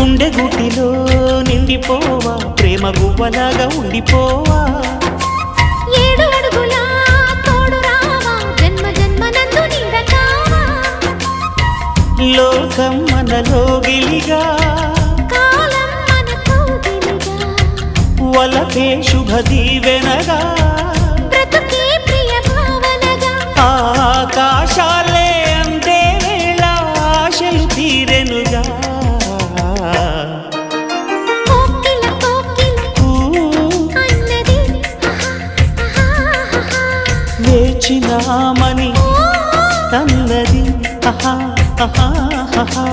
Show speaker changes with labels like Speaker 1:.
Speaker 1: గుండె గుటిలో నిండిపోవా? ప్రేమ గువ్వలాగా ఉండిపోవా?
Speaker 2: ఏడు అడుగుల తోడు రావా? జన్మ జన్మ నందు నీడ కావా
Speaker 1: లోకం మనలో గిలిగా
Speaker 2: కాలం మన కౌగిలిగా
Speaker 1: వలపే శుభ దీవెనగా.
Speaker 2: బ్రతుకే ప్రియ భావనగా.
Speaker 1: ఆకాశాలే
Speaker 2: ఓ
Speaker 1: అన్నది ఆహా ఆహా ఆహా